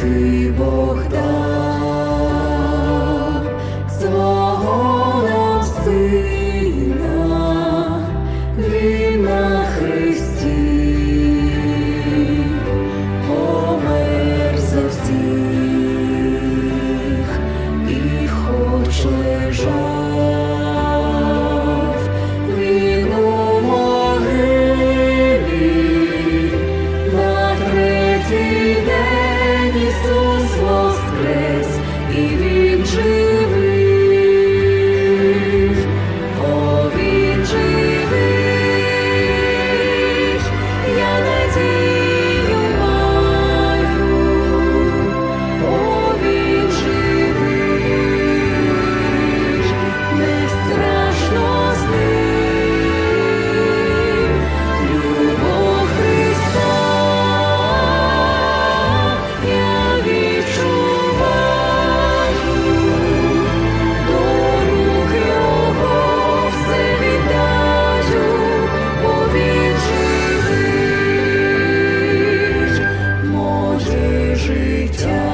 ти Бог дав свого сина, він на Христі помер за всіх і хоч на третій Ісус воскрес. життя.